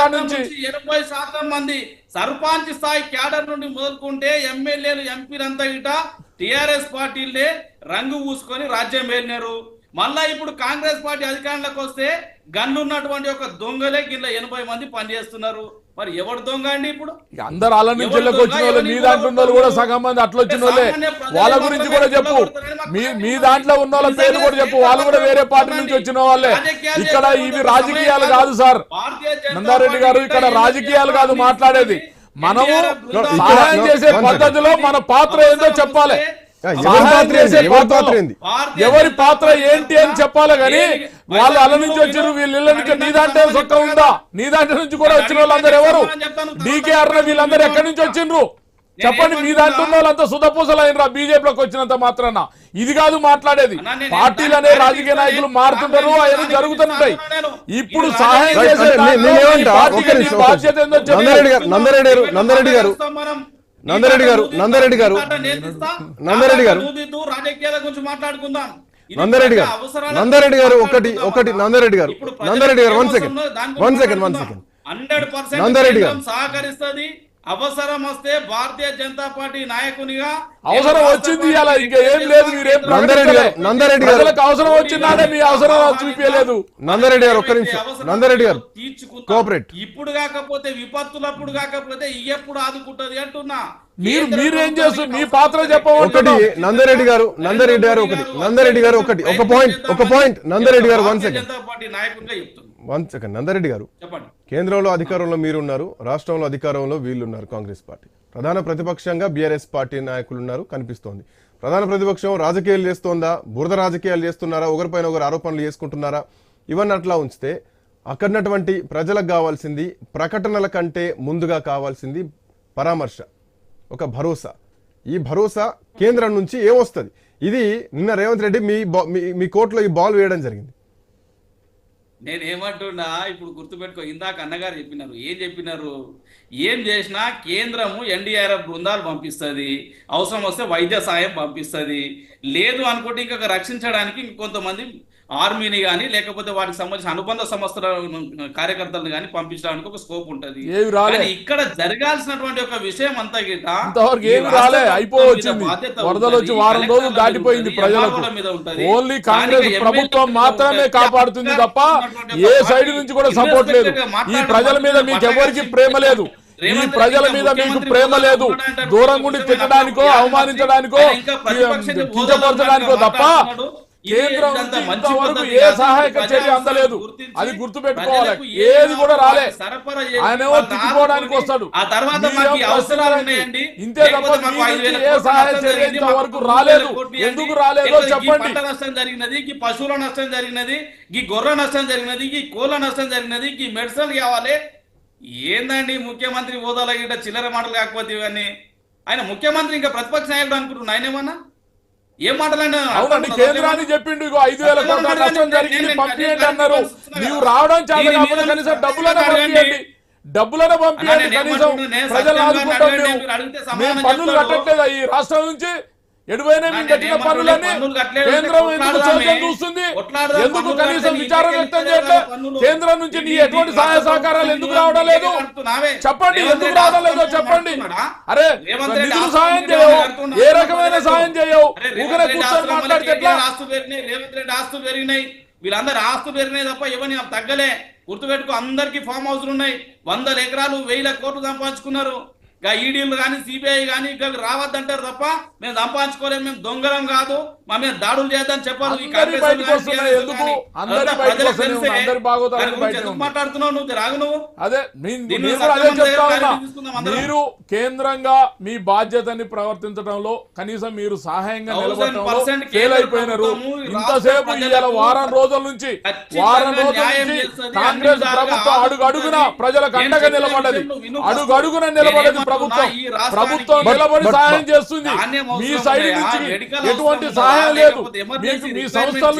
శాతం నుంచి ఎనభై శాతం మంది సర్పంచ్ స్థాయి క్యాడర్ నుండి మొదలుకుంటే ఎమ్మెల్యేలు ఎంపీలంతా ఇట టిఆర్ఎస్ పార్టీలే రంగు పూసుకొని రాజ్యం వెళ్ళినారు మళ్ళా ఇప్పుడు కాంగ్రెస్ పార్టీ అధికారంలోకి వస్తే గన్ను ఉన్నటువంటి ఒక దొంగలే కింద ఎనభై మంది పనిచేస్తున్నారు. మరి ఎవడు దొంగ అండి ఇప్పుడు? అందరు అల్ల నుంచి వచ్చిన వాళ్ళు మీ దాంట్లో ఉన్న వాళ్ళు కూడా సగం మంది అట్లా వచ్చిన వాళ్ళే. వాళ్ళ గురించి కూడా చెప్పు. మీ మీ దాంట్లో ఉన్న వాళ్ళ పేరు కూడా చెప్పు. వాళ్ళు కూడా వేరే పార్టీ నుంచి వచ్చిన వాళ్ళే. ఇక్కడ ఇవి రాజకీయాలు కాదు సార్. నందారెడ్డి గారు ఇక్కడ రాజకీయాలు కాదు మాట్లాడేది. మనము సహాయం చేసే పద్ధతిలో మన పాత్ర ఏందో చెప్పాలి. ఎవరి పాత్ర ఏంటి అని చెప్పాలి కానీ వాళ్ళు అల్ల నుంచి వచ్చారు వీళ్ళు ఇళ్ళ నీ దాంట్లో సొక్క ఉందా? నీ దాంట్లో నుంచి కూడా వచ్చిన వాళ్ళందరూ ఎవరు? డీకేఆర్ వీళ్ళందరూ ఎక్కడి నుంచి వచ్చిండ్రు చెప్పండి మీ దాంట్లో ఉన్న వాళ్ళంతా సుధపూసలు అయినరా బీజేపీలోకి వచ్చినంత మాత్రాన. ఇది కాదు మాట్లాడేది పార్టీలు అనే రాజకీయ నాయకులు మారుతుంటారు అవన్నీ జరుగుతుంటాయి. ఇప్పుడు సహాయం చేసే. నందరెడ్డి గారు. నందరెడ్డి గారు. నందరెడ్డి గారు నందరెడ్డి గారు, నందరెడ్డి గారు, నందరెడ్డి గారు. రాజకీయాల గురించి మాట్లాడుకుందాం. నందరెడ్డి గారు నందరెడ్డి గారు ఒకటి ఒకటి నందరెడ్డి గారు. నందరెడ్డి గారు one second one second one. Second 100% Nandareddy గారు. సహకరిస్తది. అవసరం వస్తే భారతీయ జనతా పార్టీ నాయకునిగా అవసరం వచ్చింది ఇలా ఇంకా ఏం లేదు మీరేం నందరెడ్డి గారు, నందరెడ్డి గారు. అవసరం వచ్చిందంటే మీ అవసరం చూపించలేదు. నందరెడ్డి గారు ఒక్క నిమిషం. నందరెడ్డి గారు. కోఆపరేట్. ఇప్పుడు కాకపోతే విపత్తులప్పుడు కాకపోతే ఎప్పుడు ఆదుకుంటది అంటున్నా. మీరు మీరేం చేస్తారు మీ పాత్ర చెప్పవచ్చు నందరెడ్డి గారు నందరెడ్డి గారు ఒకటి నందరెడ్డి గారు ఒకటి. ఒక పాయింట్ ఒక పాయింట్ నందరెడ్డి గారు వన్ సెకండ్ జనతా పార్టీ నాయకునిగా చెప్తున్నా వన్ సెకండ్ నందరెడ్డి గారు. చెప్పండి. కేంద్రంలో అధికారంలో మీరున్నారు రాష్ట్రంలో అధికారంలో వీళ్ళున్నారు కాంగ్రెస్ పార్టీ. ప్రధాన ప్రతిపక్షంగా బీఆర్ఎస్ పార్టీ నాయకులు ఉన్నారు కనిపిస్తోంది. ప్రధాన ప్రతిపక్షం రాజకీయాలు చేస్తోందా బురద రాజకీయాలు చేస్తున్నారా ఒకరిపైన ఒకరు ఆరోపణలు చేసుకుంటున్నారా ఇవన్నీ అట్లా ఉంచితే అక్కడనటువంటి ప్రజలకు కావాల్సింది ప్రకటనల కంటే ముందుగా కావాల్సింది పరామర్శ ఒక భరోసా. ఈ భరోసా కేంద్రం నుంచి ఏమొస్తుంది? ఇది నిన్న రేవంత్ రెడ్డి మీ బా- మీ- మీ కోర్టులో ఈ బాల్ వేయడం జరిగింది. నేను ఏమంటున్నా ఇప్పుడు గుర్తుపెట్టుకో ఇందాక అన్నగారు చెప్పినారు ఏం చెప్పినారు? ఏం చేసినా కేంద్రము ఎన్డీఆర్ఎఫ్ బృందాలు పంపిస్తుంది అవసరం వస్తే వైద్య సాయం పంపిస్తుంది. లేదు అనుకుంటే ఇంకొక రక్షించడానికి ఇంకొంతమంది ఆర్మీని కానీ లేకపోతే వాటికి సంబంధించిన అనుబంధ సంస్థల కార్యకర్తలను కానీ పంపించడానికి ఒక స్కోప్ ఉంటది. ఇక్కడ జరగాల్సినటువంటి ఒక విషయం అంతా గిట ఇంతవరకు ఈ ఏమి రాష్ట్ర రాలే ప్రభుత్వం అయిపో మీద వచ్చింది. బాధ్యత వరదలు వచ్చి ఉంటది, వారం రోజులు కలెక్టర్ల మీద దాటిపోయింది ఉంటది, ప్రజలకు. ఎంఆర్ఓల మీద ఉంటది, ఓన్లీ కాంగ్రెస్ ప్రభుత్వం మాత్రమే. కాపాడుతుంది తప్ప ఏ సైడ్ నుంచి కూడా సపోర్ట్ లేదు. ఈ ప్రజల మీద మీకు ఎవరికి ప్రేమ లేదు. ఈ ప్రజల మీద మీకు ప్రేమ లేదు. దూరం గుండి తిట్టడానికో అవమానించడానికో కించపరచడానికో తప్ప కేంద్రం నుంచి ఏ. సహాయక చర్య అందలేదు. అది గుర్తుపెట్టుకోవాలి. ప్రజలకు ఏది కూడా రాలే. వాళ్ళని తిట్టుకోవడానికి వస్తాడు. ఆ తర్వాత ఇంతే తప్ప ఏ సహాయ చర్య ఇంతవరకు రాలేదు. ఎందుకు. రాలేదో చెప్పండి. పంట నష్టం జరిగినది ఈ పశువుల నష్టం జరిగినది ఈ గొర్రె నష్టం జరిగినది ఈ కోళ్ళ నష్టం జరిగినది ఈ మెడిసిన్ కావాలి. ఏందండి ముఖ్యమంత్రి హోదాలో గిట్ట చిల్లర మాటలు కాకపోతే ఇవన్నీ? ఆయన ముఖ్యమంత్రి ఇంకా ప్రతిపక్ష నాయకుడు అనుకుంటున్నా ఆయన ఏమన్నా? ఏం మాటలైనా అవునండి కేంద్రాన్ని చెప్పిండు ఇగో ఐదు వేల కోట్ల నష్టం జరిగింది పంపియండి అన్నారు నీవు రావడం చాలా కనీసం డబ్బులనే పంపియండి. డబ్బులనే పంపియండి కనీసం ప్రజలు ఆదుకుంటాం మేము. పన్నులు. కట్టట్లేదా ఈ రాష్ట్రం నుంచి. మేము కట్టిన కేంద్రం ఎందుకు చూస్తుంది? ఎందుకు కనీసం విచారం వ్యక్తం. కేంద్రం నుంచి నీ ఎటువంటి సహాయ సహకారాలు ఎందుకు రావడం లేదు. చెప్పండి ఎందుకు రావడం లేదో? చెప్పండి? అరే నిధులు సాయం చేయవు? ఏ రకమైన సాయం చేయవు? కూర్చొని ఆస్తులు మాట్లాడితే పెరిగినాయి రేవంత్ రెడ్డి ఆస్తులు పెరిగినాయి. వీళ్ళందరూ ఆస్తులు పెరిగినాయి తప్ప ఎవరిని తగ్గలే. గుర్తుపెట్టుకో అందరికి ఫామ్ హౌస్లు ఉన్నాయి. వందల ఎకరాలు వేల కోట్లు సంపాదించుకున్నారు. ఇక ఈడీలు కానీ సిబిఐ కానీ ఇక రావద్దంటారు తప్ప మేము సంపాదించుకోలేము మేము దొంగలం కాదు మా మీద దాడులు చేద్దాం చెప్పారు. మాట్లాడుతున్నావు నువ్వు రాగు నువ్వు అదే. మీరు కేంద్రంగా మీ బాధ్యతని ప్రవర్తించడంలో కనీసం మీరు సహాయంగా నిలబడటంలో ఫెయిల్ అయిపోయినారు ఇంతసేపు ఇవాళ వారం రోజుల నుంచి వారం రోజుల నుంచి కాంగ్రెస్ ప్రభుత్వం అడుగు అడుగున. ప్రజలకు అండగా నిలబడది అడుగు. అడుగున నిలబడది ప్రభుత్వం ప్రభుత్వం నిలబడి సహాయం చేస్తుంది మీ సైడ్? నుంచి ఎటువంటి సహాయం? లేదు మీకు మీ సంస్థలు